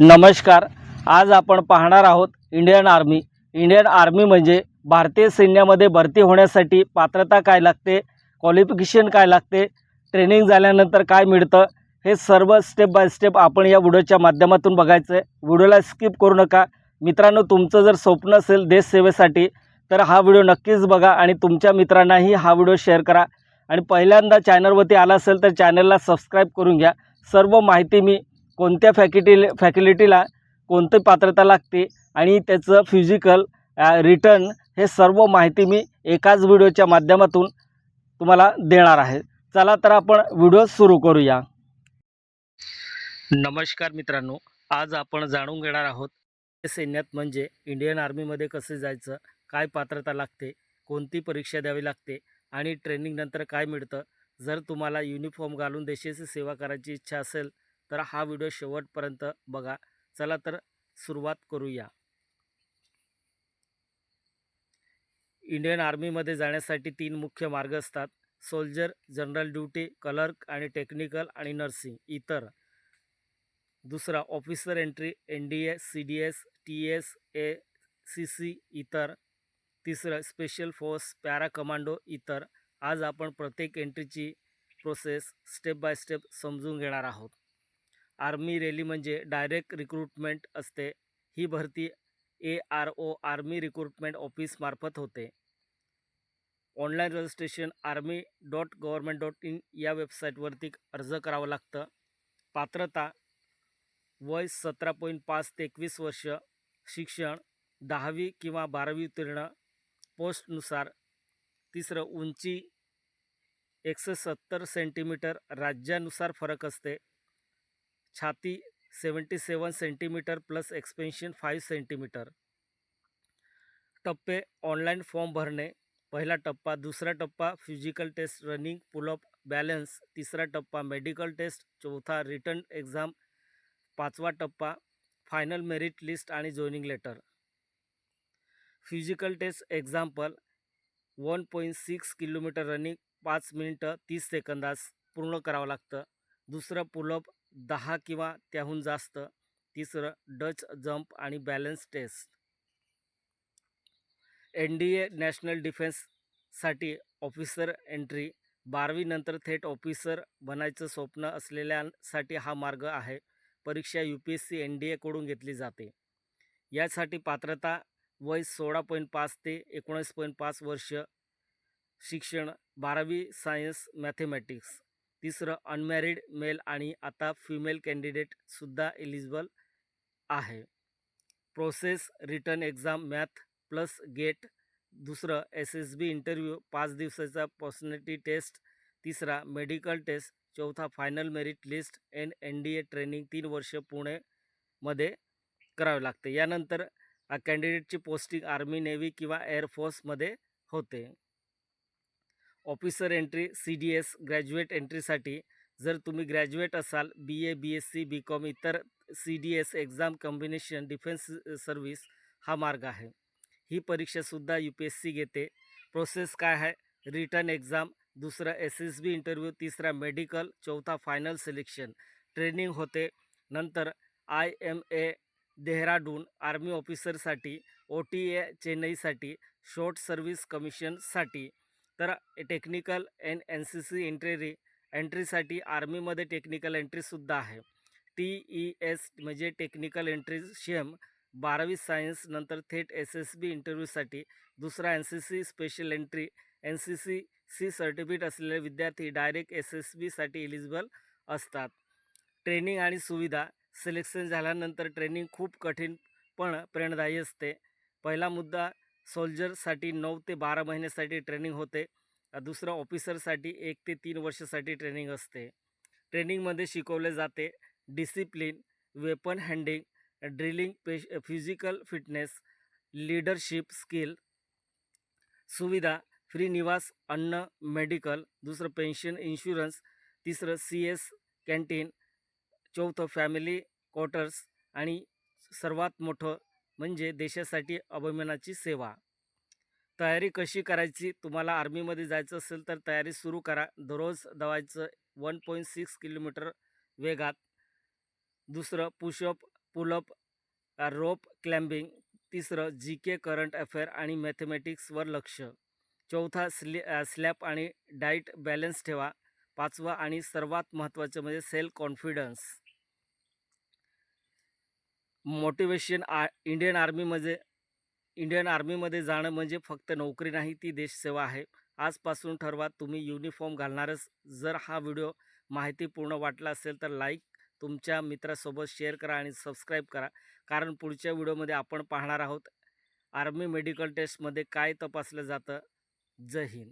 नमस्कार. आज आपण पाहणार आहोत इंडियन आर्मी. इंडियन आर्मी म्हणजे भारतीय सैन्यामध्ये भरती होण्यासाठी पात्रता काय लागते क्वालिफिकेशन काय लागते ट्रेनिंग झाल्यानंतर काय मिळतं हे सर्व स्टेप बाय स्टेप आपण या व्हिडिओच्या माध्यमातून बघायचं आहे. व्हिडिओला स्किप करू नका. मित्रांनो तुमचं जर स्वप्न असेल देशसेवेसाठी तर हा व्हिडिओ नक्कीच बघा आणि तुमच्या मित्रांनाही हा व्हिडिओ शेअर करा. आणि पहिल्यांदा चॅनलवरती आला असेल तर चॅनलला सबस्क्राईब करून घ्या. सर्व माहिती मी कोणत्या फॅकिटी फॅकिलिटीला कोणती पात्रता लागते आणि त्याचं फिजिकल रिटर्न हे सर्व माहिती मी एकाच व्हिडिओच्या माध्यमातून तुम्हाला देणार आहे. चला तर आपण व्हिडिओ सुरू करूया. नमस्कार मित्रांनो आज आपण जाणून घेणार आहोत सैन्यात म्हणजे इंडियन आर्मीमध्ये कसे जायचं काय पात्रता लागते कोणती परीक्षा द्यावी लागते आणि ट्रेनिंगनंतर काय मिळतं जर तुम्हाला युनिफॉर्म घालून देशाची सेवा करायची इच्छा असेल तर हा व्हिडिओ शेवटपर्यंत बघा. चला तर सुरुवात करूया. इंडियन आर्मीमध्ये जाण्यासाठी तीन मुख्य मार्ग असतात. सोल्जर जनरल ड्युटी क्लर्क आणि टेक्निकल आणि नर्सिंग. इतर. दुसरा officer entry N D S C D S T S A C C इतर. तिसरं स्पेशल फोर्स पॅरा कमांडो इतर. आज आपण प्रत्येक एंट्रीची प्रोसेस स्टेप बाय स्टेप समजून घेणार आहोत. आर्मी रॅली म्हणजे डायरेक्ट रिक्रुटमेंट असते. ही भरती A R O army recruitment ऑफिसमार्फत होते. Online registration army dot government dot in या वेबसाईटवरती अर्ज करावं लागतं. पात्रता वय सतरा पॉईंट पाच ते एकवीस वर्ष शिक्षण दहावी किंवा बारावी उत्तीर्ण पोस्टनुसार तिसरं उंची एकशे सत्तर सेंटीमीटर राज्यानुसार फरक असते. छाती seventy seven centimetre plus expansion five centimetre. टप्पे ऑनलाईन फॉर्म भरणे. पहिला टप्पा दुसरा टप्पा physical test running pull up balance तिसरा टप्पा मेडिकल टेस्ट चौथा रिटर्न एक्झाम पाचवा टप्पा फायनल मेरिट लिस्ट आणि joining letter physical test example one point six kilometre running पाच मिनटं तीस सेकंदास पूर्ण करावं लागतं. दुसरं पुलअप दहा किंवा त्याहून जास्त. तिसरं डच जंप आणि balance test. N D A national डिफेन्ससाठी officer entry. बारावीनंतर थेट ऑफिसर बनायचं स्वप्न असलेल्यांसाठी हा मार्ग आहे. परीक्षा U P S C N D एकडून घेतली जाते. यासाठी पात्रता वय सोळा पॉईंट पाच ते एकोणीस पॉईंट पाच वर्ष. शिक्षण बारावी सायन्स मॅथेमॅटिक्स. तिसरं अनमॅरिड मेल आणि आता फिमेल कॅन्डिडेटसुद्धा एलिजिबल आहे. Process return exam math plus GAT दुसरं एस एस बी इंटरव्ह्यू पाच दिवसाचा पर्सनॅलिटी टेस्ट तिसरा मेडिकल टेस्ट चौथा final merit list N N D A training तीन वर्ष पुणेमध्ये करावे लागते. यानंतर कॅन्डिडेटची पोस्टिंग आर्मी नेव्ही किंवा एअरफोर्समध्ये होते. Officer entry, C D S, graduate एंट्रीसाठी. जर तुम्ही ग्रॅज्युएट असाल, B A, B S C, B com, इतर C D S exam combination, defence service हा मार्ग आहे. ही परीक्षासुद्धा यू पी एस सी घेते. प्रोसेस काय आहे? रिटर्न एक्झाम, दुसरा एस एस बी इंटरव्ह्यू, तिसरा मेडिकल, चौथा फायनल सिलेक्शन. ट्रेनिंग होते. नंतर I M A Dehradun army ऑफिसरसाठी, O T A, चेन्नईसाठी, शॉर्ट सर्व्हिस कमिशनसाठी. तर technical N N C C entry एंट्रीसाठी आर्मीमध्ये टेक्निकल एंट्रीसुद्धा आहे. टी ई एस म्हणजे टेक्निकल एंट्री शेम बारावी सायन्स नंतर थेट एस एस बी इंटरव्ह्यूसाठी दुसरा N C C special entry N C C C certificate असलेले विद्यार्थी डायरेक्ट एस एस बीसाठी एलिजिबल असतात. ट्रेनिंग आणि सुविधा सिलेक्शन झाल्यानंतर ट्रेनिंग खूप कठीण पण प्रेरणादायी असते. पहिला मुद्दा सोल्जरसाठी नऊ ते बारा महिन्यासाठी ट्रेनिंग होते. दुसरं ऑफिसरसाठी एक ते तीन वर्षासाठी ट्रेनिंग असते. ट्रेनिंगमध्ये शिकवले जाते डिसिप्लिन वेपन हँडिंग ड्रिलिंग पेश फिजिकल फिटनेस लीडरशिप स्किल सुविधा फ्री निवास अन्न मेडिकल दुसरं पेन्शन इन्शुरन्स तिसरं सी एस कॅन्टीन चौथं फॅमिली क्वार्टर्स आणि सर्वात मोठं म्हणजे देशासाठी अभिमानाची सेवा. तयारी कशी करायची? तुम्हाला आर्मीमध्ये जायचं असेल तर तयारी सुरू करा. दररोज धावायचं वन पॉईंट सिक्स किलोमीटर वेगात. दुसरं पुशअप पुलअप रोप क्लाइम्बिंग तिसरं जी के करंट अफेअर आणि मॅथमॅटिक्सवर लक्ष. चौथा स्लि स्लॅप आणि डाईट बॅलन्स ठेवा. पाचवा आणि सर्वात महत्त्वाचं म्हणजे सेल्फ कॉन्फिडन्स मोटिवेशन आ इंडियन आर्मीमध्ये इंडियन आर्मीमध्ये जाणं म्हणजे फक्त नोकरी नाही ती देशसेवा आहे. आजपासून ठरवा तुम्ही युनिफॉर्म घालणारच. जर हा व्हिडिओ माहितीपूर्ण वाटला असेल तर लाईक तुमच्या मित्रासोबत शेअर करा आणि सबस्क्राईब करा. कारण पुढच्या व्हिडिओमध्ये आपण पाहणार आहोत आर्मी मेडिकल टेस्टमध्ये काय तपासलं जातं. जय हिंद.